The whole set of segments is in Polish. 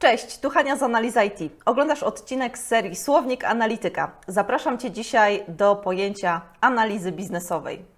Cześć, tu Hania z Analiza IT. Oglądasz odcinek z serii Słownik Analityka. Zapraszam Cię dzisiaj do pojęcia analizy biznesowej.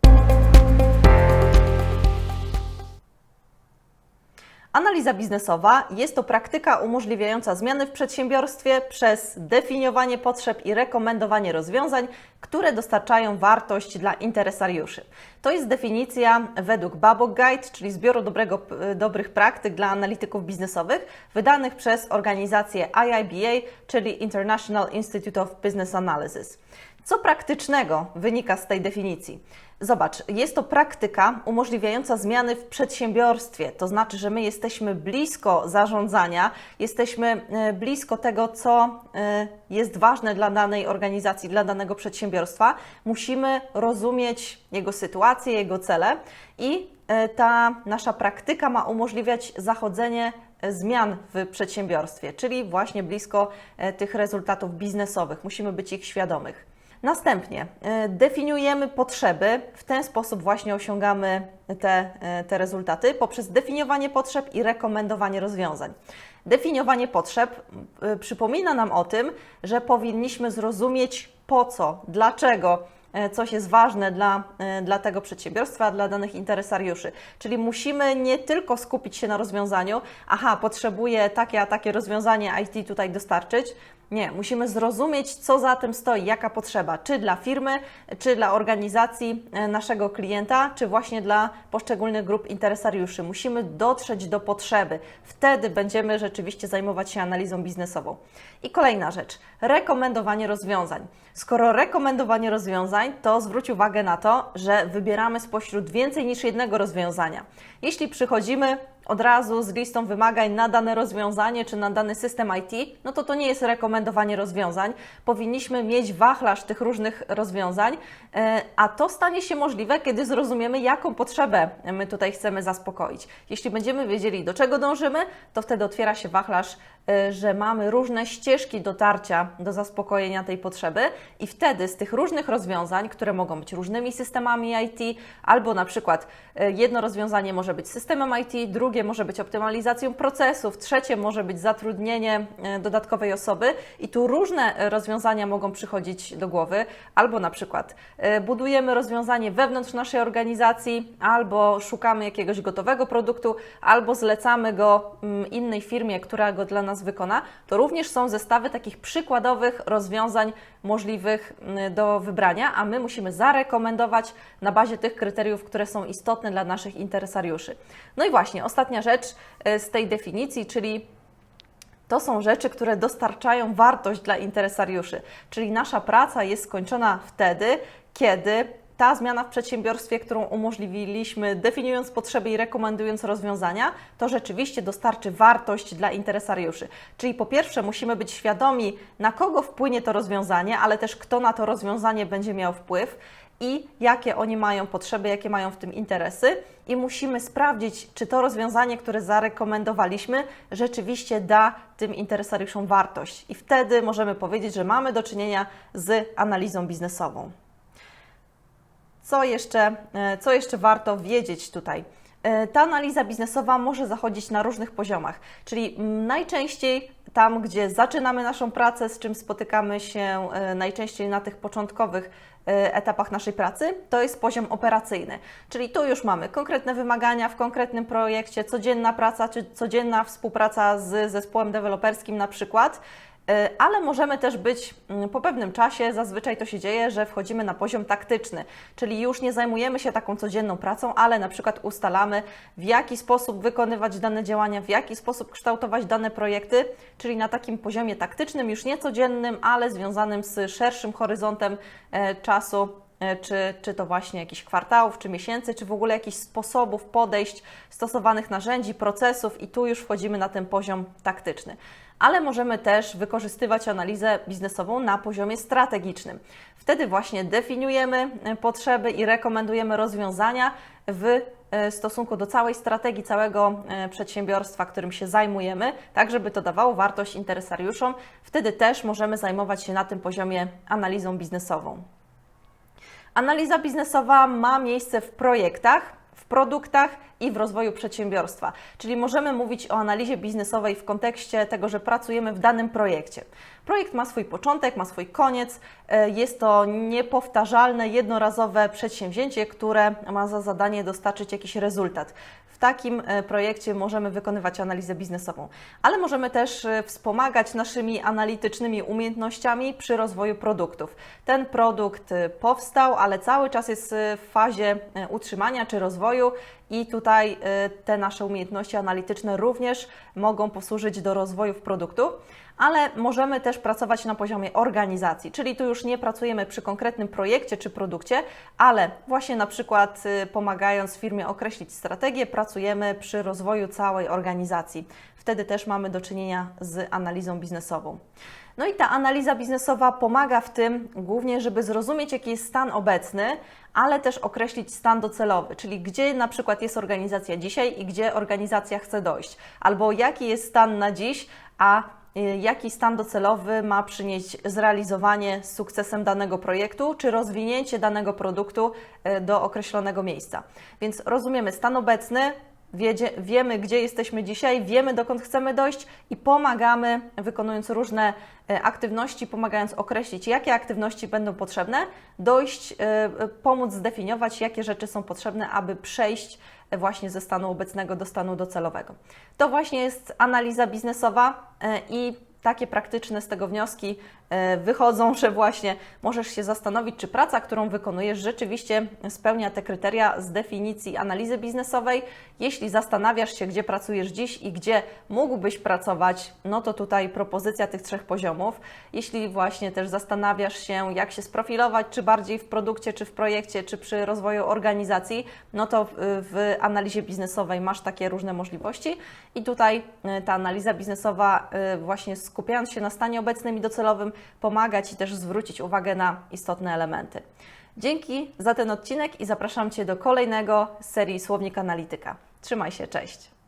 Analiza biznesowa jest to praktyka umożliwiająca zmiany w przedsiębiorstwie przez definiowanie potrzeb i rekomendowanie rozwiązań, które dostarczają wartość dla interesariuszy. To jest definicja według Babok Guide, czyli zbioru dobrego, dobrych praktyk dla analityków biznesowych, wydanych przez organizację IIBA, czyli International Institute of Business Analysis. Co praktycznego wynika z tej definicji? Zobacz, jest to praktyka umożliwiająca zmiany w przedsiębiorstwie, to znaczy, że my jesteśmy blisko zarządzania, jesteśmy e, blisko tego, co e, jest ważne dla danej organizacji, dla danego przedsiębiorstwa. Musimy rozumieć jego sytuację, jego cele i e, ta nasza praktyka ma umożliwiać zachodzenie zmian w przedsiębiorstwie, czyli właśnie blisko tych rezultatów biznesowych. Musimy być ich świadomych. Następnie e, definiujemy potrzeby, w ten sposób właśnie osiągamy te, e, te rezultaty poprzez definiowanie potrzeb i rekomendowanie rozwiązań. Definiowanie potrzeb e, przypomina nam o tym, że powinniśmy zrozumieć po co, dlaczego coś jest ważne dla, dla tego przedsiębiorstwa, dla danych interesariuszy. Czyli musimy nie tylko skupić się na rozwiązaniu, aha, potrzebuję takie a takie rozwiązanie IT tutaj dostarczyć, nie, musimy zrozumieć, co za tym stoi, jaka potrzeba, czy dla firmy, czy dla organizacji e, naszego klienta, czy właśnie dla poszczególnych grup interesariuszy. Musimy dotrzeć do potrzeby. Wtedy będziemy rzeczywiście zajmować się analizą biznesową. I kolejna rzecz, rekomendowanie rozwiązań. Skoro rekomendowanie rozwiązań, to zwróć uwagę na to, że wybieramy spośród więcej niż jednego rozwiązania. Jeśli przychodzimy od razu z listą wymagań na dane rozwiązanie czy na dany system IT, no to to nie jest rekomendowanie rozwiązań. Powinniśmy mieć wachlarz tych różnych rozwiązań, e, a to stanie się możliwe, kiedy zrozumiemy, jaką potrzebę my tutaj chcemy zaspokoić. Jeśli będziemy wiedzieli, do czego dążymy, to wtedy otwiera się wachlarz, e, że mamy różne ścieżki dotarcia do zaspokojenia tej potrzeby i wtedy z tych różnych rozwiązań, które mogą być różnymi systemami IT, albo na przykład e, jedno rozwiązanie może być systemem IT, drugie drugie może być optymalizacją procesów, trzecie może być zatrudnienie e, dodatkowej osoby i tu różne rozwiązania mogą przychodzić do głowy, albo na przykład e, budujemy rozwiązanie wewnątrz naszej organizacji, albo szukamy jakiegoś gotowego produktu, albo zlecamy go mm, innej firmie, która go dla nas wykona, to również są zestawy takich przykładowych rozwiązań możliwych mm, do wybrania, a my musimy zarekomendować na bazie tych kryteriów, które są istotne dla naszych interesariuszy. No i właśnie, ostatnia ostatnia rzecz e, z tej definicji, czyli to są rzeczy, które dostarczają wartość dla interesariuszy. Czyli nasza praca jest skończona wtedy, kiedy ta zmiana w przedsiębiorstwie, którą umożliwiliśmy, definiując potrzeby i rekomendując rozwiązania, to rzeczywiście dostarczy wartość dla interesariuszy. Czyli po pierwsze musimy być świadomi, na kogo wpłynie to rozwiązanie, ale też kto na to rozwiązanie będzie miał wpływ i jakie oni mają potrzeby, jakie mają w tym interesy, i musimy sprawdzić, czy to rozwiązanie, które zarekomendowaliśmy, rzeczywiście da tym interesariuszom wartość. I wtedy możemy powiedzieć, że mamy do czynienia z analizą biznesową. Co jeszcze, e, co jeszcze warto wiedzieć tutaj? E, ta analiza biznesowa może zachodzić na różnych poziomach, czyli najczęściej tam, gdzie zaczynamy naszą pracę, z czym spotykamy się e, najczęściej na tych początkowych e, etapach naszej pracy, to jest poziom operacyjny. Czyli tu już mamy konkretne wymagania w konkretnym projekcie, codzienna praca czy codzienna współpraca z zespołem deweloperskim na przykład. E, ale możemy też być mm, po pewnym czasie, zazwyczaj to się dzieje, że wchodzimy na poziom taktyczny, czyli już nie zajmujemy się taką codzienną pracą, ale na przykład ustalamy, w jaki sposób wykonywać dane działania, w jaki sposób kształtować dane projekty, czyli na takim poziomie taktycznym, już nie codziennym, ale związanym z szerszym horyzontem e, czasu e, czy, czy to właśnie jakichś kwartałów, czy miesięcy, czy w ogóle jakichś sposobów, podejść, stosowanych narzędzi, procesów, i tu już wchodzimy na ten poziom taktyczny ale możemy też wykorzystywać analizę biznesową na poziomie strategicznym. Wtedy właśnie definiujemy e, potrzeby i rekomendujemy rozwiązania w e, stosunku do całej strategii, całego e, przedsiębiorstwa, którym się zajmujemy, tak żeby to dawało wartość interesariuszom. Wtedy też możemy zajmować się na tym poziomie analizą biznesową. Analiza biznesowa ma miejsce w projektach w produktach i w rozwoju przedsiębiorstwa. Czyli możemy mówić o analizie biznesowej w kontekście tego, że pracujemy w danym projekcie. Projekt ma swój początek, ma swój koniec. E, Jest to niepowtarzalne, jednorazowe przedsięwzięcie, które ma za zadanie dostarczyć jakiś rezultat. W takim e, projekcie możemy wykonywać analizę biznesową, ale możemy też e, wspomagać naszymi analitycznymi umiejętnościami przy rozwoju produktów. Ten produkt powstał, ale cały czas jest w fazie utrzymania czy rozwoju i tutaj e, te nasze umiejętności analityczne również mogą posłużyć do rozwoju produktu, ale możemy też pracować na poziomie organizacji, czyli tu już nie pracujemy przy konkretnym projekcie czy produkcie, ale właśnie na przykład y, pomagając firmie określić strategię, pracujemy przy rozwoju całej organizacji. Wtedy też mamy do czynienia z analizą biznesową. No i ta analiza biznesowa pomaga w tym głównie, żeby zrozumieć, jaki jest stan obecny, ale też określić stan docelowy, czyli gdzie na przykład jest organizacja dzisiaj i gdzie organizacja chce dojść, albo jaki jest stan na dziś, a y, jaki stan docelowy ma przynieść zrealizowanie z sukcesem danego projektu, czy rozwinięcie danego produktu y, do określonego miejsca. Więc rozumiemy stan obecny, wiedzie, wiemy, gdzie jesteśmy dzisiaj, wiemy, dokąd chcemy dojść i pomagamy, wykonując różne e, aktywności, pomagając określić, jakie aktywności będą potrzebne, dojść, e, e, pomóc zdefiniować, jakie rzeczy są potrzebne, aby przejść właśnie ze stanu obecnego do stanu docelowego. To właśnie jest analiza biznesowa i takie praktyczne z tego wnioski e, wychodzą, że właśnie możesz się zastanowić, czy praca, którą wykonujesz, rzeczywiście spełnia te kryteria z definicji analizy biznesowej. Jeśli zastanawiasz się, gdzie pracujesz dziś i gdzie mógłbyś pracować, no to tutaj propozycja tych trzech poziomów. Jeśli właśnie też zastanawiasz się, jak się sprofilować, czy bardziej w produkcie, czy w projekcie, czy przy rozwoju organizacji, no to w, analizie biznesowej masz takie różne możliwości i tutaj e, ta analiza biznesowa e, właśnie skupiając się na stanie obecnym i docelowym, pomaga Ci też zwrócić uwagę na istotne elementy. Dzięki za ten odcinek i zapraszam Cię do kolejnego z serii Słownik Analityka. Trzymaj się, cześć!